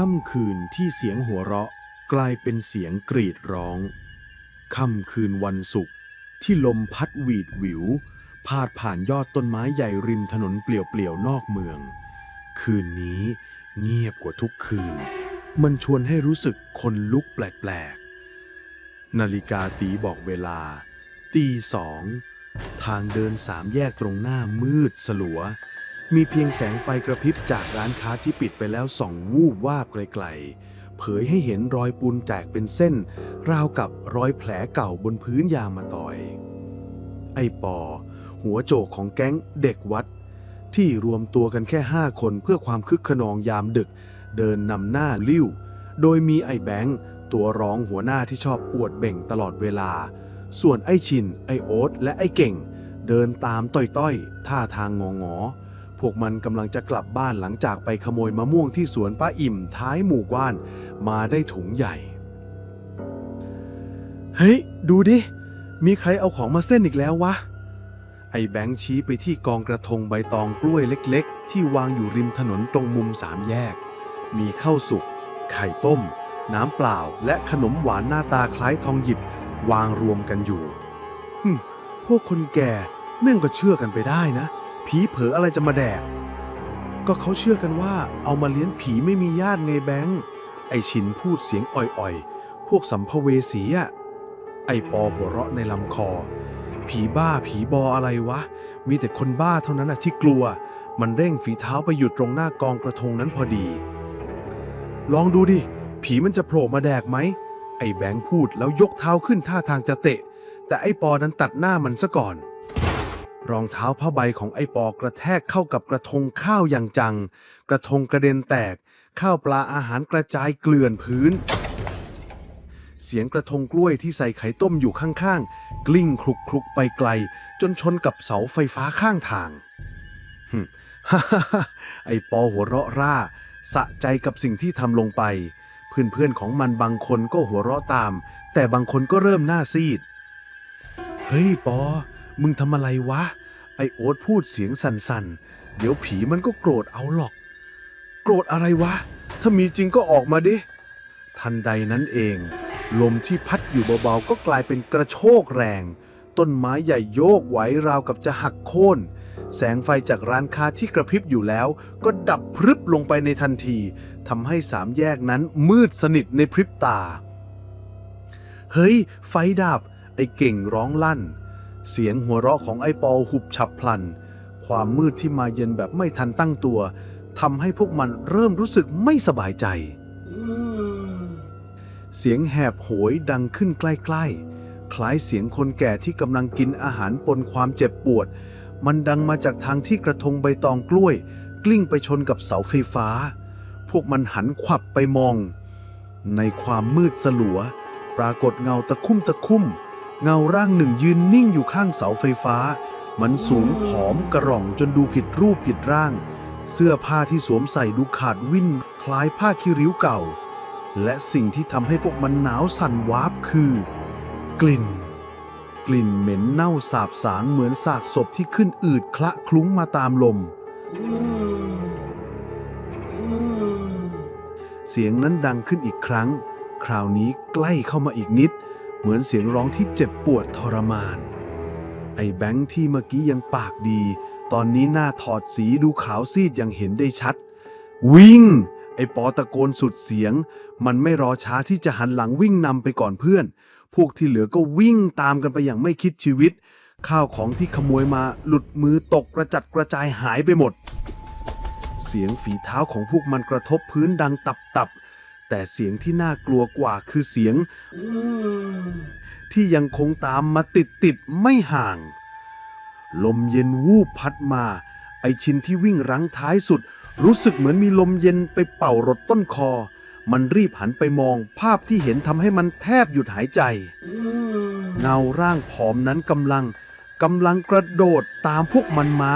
ค่ำคืนที่เสียงหัวเราะกลายเป็นเสียงกรีดร้อง ค่ำคืนวันศุกร์ที่ลมพัดหวีดหวิว พาดผ่านยอดต้นไม้ใหญ่ริมถนนเปลี่ยวๆนอกเมือง คืนนี้เงียบกว่าทุกคืน มันชวนให้รู้สึกคนลุกแปลกๆ นาฬิกาตีบอกเวลา ตีสอง ทางเดินสามแยกตรงหน้ามืดสลัว มีเพียงแสงไฟกระพริบจากร้านค้าที่ปิดไปแล้วส่องวูบวาบไกลๆ เผยให้เห็นรอยปูนแตกเป็นเส้น ราวกับรอยแผลเก่าบนพื้นยางมาตอย ไอปอ หัวโจกของแก๊งเด็กวัด ที่รวมตัวกันแค่ห้าคนเพื่อความคึกขนองยามดึก เดินนำหน้าลิ้ว โดยมีไอ้แบงค์ตัวร้องหัวหน้าที่ชอบอวดเบ่งตลอดเวลา ส่วนไอ้ชิน ไอ้โอ๊ตและไอ้เก่ง เดินตามต้อยๆ ท่าทางงองอๆ พวกมันกำลังจะกลับบ้านหลังจากไปขโมยมะม่วงที่สวนป้าอิ่มท้ายหมู่บ้าน มาได้ถุงใหญ่ เฮ้ย ดูดิ มีใครเอาของมาเส้นอีกแล้ววะ ไอ้แบงค์ชี้ไปที่กองกระทงใบตองกล้วยเล็ก ๆ ที่วางอยู่ริมถนนตรงมุมสามแยก มีข้าวสุก ไข่ต้ม น้ำเปล่า และขนมหวานหน้าตาคล้ายทองหยิบ วางรวมกันอยู่หึพวกคนแก่แม่งก็เชื่อกันไปได้นะ ผีเผลออะไรจะมาแดก ก็เขาเชื่อกันว่าเอามาเลี้ยงผีไม่มีญาติไงแบงค์ ไอชินพูดเสียงอ่อยๆ พวกสัมภเวสีอะไอปอหัวเราะในลำคอ ผีบ้าผีบออะไรวะ มีแต่คนบ้าเท่านั้นะที่กลัว มันเร่งฝีเท้าไปหยุดตรงหน้ากองกระทงนั้นพอดี ลองดูดิ ผีมันจะโผล่มาแดกไหม ไอ้แบงค์พูดแล้วยกเท้าขึ้นท่าทางจะเตะ แต่ไอ้ปอนั้นตัดหน้ามันซะก่อน รองเท้าผ้าใบของไอ้ปอกระแทกเข้ากับกระทงข้าวอย่างจัง กระทงกระเด็นแตก ข้าวปลาอาหารกระจายเกลื่อนพื้น เสียงกระทงกล้วยที่ใส่ไข่ต้มอยู่ข้างๆ กลิ้งคลุกคลุกไปไกล จนชนกับเสาไฟฟ้าข้างทางหึฮ่าฮ่าฮ่าไอ้ปอหัวเราะร่า สะใจกับสิ่งที่ทำลงไป เพื่อนๆของมันบางคนก็หัวเราะตาม แต่บางคนก็เริ่มหน้าซีด เฮ้ยปอ มึงทำอะไรวะ ไอโอ๊ตพูดเสียงสั่นๆ เดี๋ยวผีมันก็โกรธเอาหรอก โกรธอะไรวะ ถ้ามีจริงก็ออกมาดิ ทันใดนั้นเอง ลมที่พัดอยู่เบาๆ ก็กลายเป็นกระโชกแรง ต้นไม้ใหญ่โยกไหวราวกับจะหักโค่นแสงไฟจากร้านค้าที่กระพริบอยู่แล้ว ก็ดับพรึบลงไปในทันทีทำให้สามแยกนั้นมืดสนิทในพริบตา เฮ้ย ไฟดับ ไอ้เก่งร้องลั่น เสียงหัวเราะของไอ้ปอหุบฉับพลัน ความมืดที่มาเย็นแบบไม่ทันตั้งตัวทำให้พวกมันเริ่มรู้สึกไม่สบายใจ เสียงแหบโหยดังขึ้นใกล้ๆ คล้ายเสียงคนแก่ที่กำลังกินอาหารปนความเจ็บปวด มันดังมาจากทางที่กระทงใบตองกล้วย กลิ้งไปชนกับเสาไฟฟ้า พวกมันหันขวับไปมอง ในความมืดสลัว ปรากฏเงาตะคุ่มตะคุ่ม เงาร่างหนึ่งยืนนิ่งอยู่ข้างเสาไฟฟ้า มันสูงผอมกระร่องจนดูผิดรูปผิดร่าง เสื้อผ้าที่สวมใส่ดูขาดวิ่นคล้ายผ้าคีริ้วเก่า และสิ่งที่ทำให้พวกมันหนาวสั่นวาบคือ กลิ่น กลิ่นเหม็นเน่าสาบสางเหมือนซากศพที่ขึ้นอืดคละคลุ้งมาตามลมเสียงนั้นดังขึ้นอีกครั้ง คราวนี้ใกล้เข้ามาอีกนิด เหมือนเสียงร้องที่เจ็บปวดทรมาน ไอ้แบงค์ที่เมื่อกี้ยังปากดี ตอนนี้หน้าถอดสีดูขาวซีดอย่างเห็นได้ชัด วิ่ง ไอ้ปอตะโกนสุดเสียง มันไม่รอช้าที่จะหันหลังวิ่งนำไปก่อนเพื่อน พวกที่เหลือก็วิ่งตามกันไปอย่างไม่คิดชีวิต ข้าวของที่ขโมยมาหลุดมือตกกระจัดกระจายหายไปหมด เสียงฝีเท้าของพวกมันกระทบพื้นดังตับๆ แต่เสียงที่น่ากลัวกว่าคือเสียง ที่ยังคงตามมาติดติดๆไม่ห่าง ลมเย็นวูบพัดมา ไอชินที่วิ่งรั้งท้ายสุด รู้สึกเหมือนมีลมเย็นไปเป่ารถต้นคอ มันรีบหันไปมองภาพที่เห็นทำให้มันแทบหยุดหายใจ เงาร่างผอมนั้นกำลังกำลังกระโดดตามพวกมันมา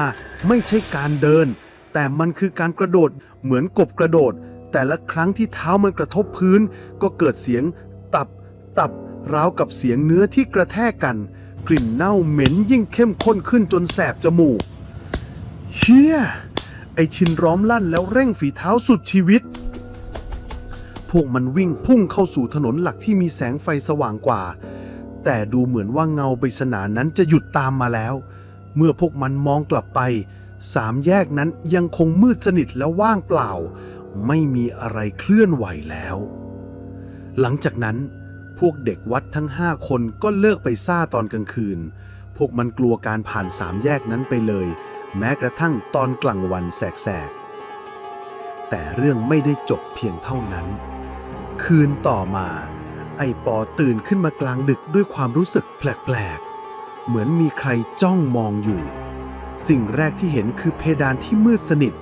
ไม่ใช่การเดิน แต่มันคือการกระโดดเหมือนกบกระโดด แต่ละครั้งที่เท้ามันกระทบพื้น ก็เกิดเสียงตับ ตับราวกับเสียงเนื้อที่กระแทกกัน กลิ่นเน่าเหม็นยิ่งเข้มข้นขึ้นจนแสบจมูกเฮียไอชินร้อมลั่นแล้วเร่งฝีเท้าสุดชีวิต พวกมันวิ่งพุ่งเข้าสู่ถนนหลักที่มีแสงไฟสว่างกว่า แต่ดูเหมือนว่าเงาปริศนานั้นจะหยุดตามมาแล้ว เมื่อพวกมันมองกลับไป สามแยกนั้นยังคงมืดสนิทและว่างเปล่า ไม่มีอะไรเคลื่อนไหวแล้ว หลังจากนั้นพวกเด็กวัดทั้งห้าคนก็เลิกไปซ่าตอนกลางคืน พวกมันกลัวการผ่านสามแยกนั้นไปเลย แม้กระทั่งตอนกลางวันแสกๆ แต่เรื่องไม่ได้จบเพียงเท่านั้น คืนต่อมา ไอปอตื่นขึ้นมากลางดึกด้วยความรู้สึกแปลกๆ เหมือนมีใครจ้องมองอยู่ สิ่งแรกที่เห็นคือเพดานที่มืดสนิท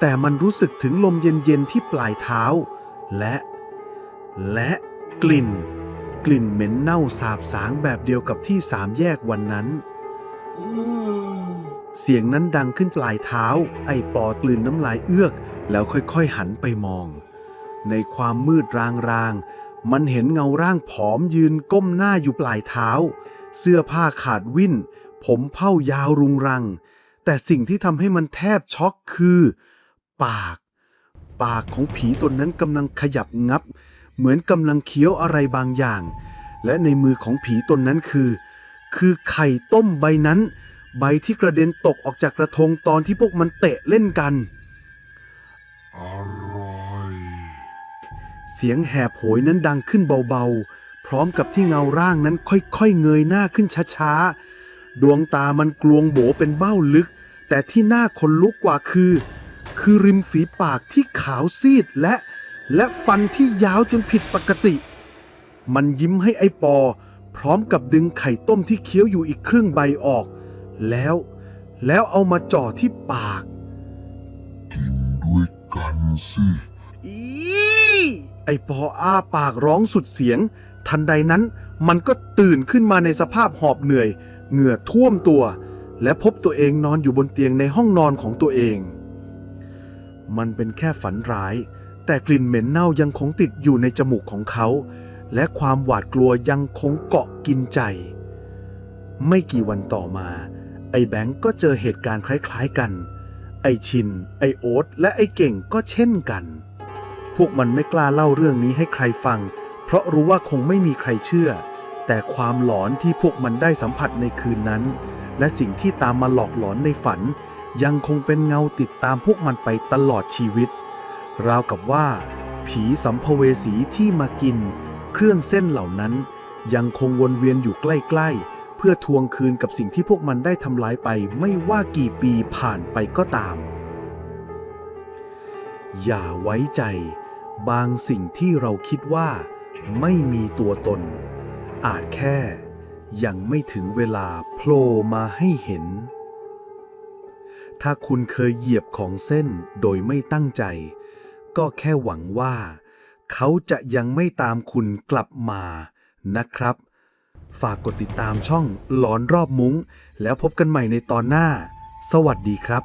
แต่มันรู้สึกถึงลมเย็นๆที่ปลายเท้า และ และกลิ่น กลิ่นเหม็นเน่าสาบสางแบบเดียวกับที่สามแยกวันนั้น เสียงนั้นดังขึ้นปลายเท้า ไอปอกลืนน้ำลายเอื้อก แล้วค่อยๆหันไปมอง ในความมืดรางๆ มันเห็นเงาร่างผอมยืนก้มหน้าอยู่ปลายเท้า เสื้อผ้าขาดวิ่น ผมเผ้ายาวรุงรัง แต่สิ่งที่ทำให้มันแทบช็อกคือ ปาก ปากของผีตนนั้นกำลังขยับงับ เหมือนกำลังเคี้ยวอะไรบางอย่าง และในมือของผีตนนั้นคือ คือไข่ต้มใบนั้น ใบที่กระเด็นตกออกจากกระทงตอนที่พวกมันเตะเล่นกันอร่อยเสียงแหบโหยนั้นดังขึ้นเบาๆ พร้อมกับที่เงาร่างนั้นค่อยๆเงยหน้าขึ้นช้าๆ ดวงตามันกลวงโบเป็นเบ้าลึก แต่ที่น่าขนลุกกว่าคือ คือริมฝีปากที่ขาวซีดและ และฟันที่ยาวจนผิดปกติ มันยิ้มให้ไอ้ปอ พร้อมกับดึงไข่ต้มที่เคี้ยวอยู่อีกครึ่งใบออก แล้ว แล้วเอามาจ่อที่ปาก กินด้วยกันสิอีไอปออ้าปากร้องสุดเสียง ทันใดนั้นมันก็ตื่นขึ้นมาในสภาพหอบเหนื่อย เหงื่อท่วมตัว และพบตัวเองนอนอยู่บนเตียงในห้องนอนของตัวเอง มันเป็นแค่ฝันร้าย แต่กลิ่นเหม็นเน่ายังคงติดอยู่ในจมูกของเขา และความหวาดกลัวยังคงเกาะกินใจ ไม่กี่วันต่อมา ไอ้แบงก์ก็เจอเหตุการณ์คล้าย ๆกัน ไอ้ชิน ไอ้โอ๊ตและไอ้เก่งก็เช่นกัน พวกมันไม่กล้าเล่าเรื่องนี้ให้ใครฟัง เพราะรู้ว่าคงไม่มีใครเชื่อ แต่ความหลอนที่พวกมันได้สัมผัสในคืนนั้น และสิ่งที่ตามมาหลอกหลอนในฝัน ยังคงเป็นเงาติดตามพวกมันไปตลอดชีวิต ราวกับว่า ผีสัมภเวสีที่มากิน เครื่องเส้นเหล่านั้น ยังคงวนเวียนอยู่ใกล้ ๆ เพื่อทวงคืนกับสิ่งที่พวกมันได้ทำลายไปไม่ว่ากี่ปีผ่านไปก็ตาม อย่าไว้ใจ บางสิ่งที่เราคิดว่า ไม่มีตัวตน อาจแค่ ยังไม่ถึงเวลาโผล่มาให้เห็น ถ้าคุณเคยเหยียบของเส้นโดยไม่ตั้งใจ ก็แค่หวังว่า เขาจะยังไม่ตามคุณกลับมานะครับ ฝากกดติดตามช่องหลอนรอบมุง้ง แล้วพบกันใหม่ในตอนหน้า สวัสดีครับ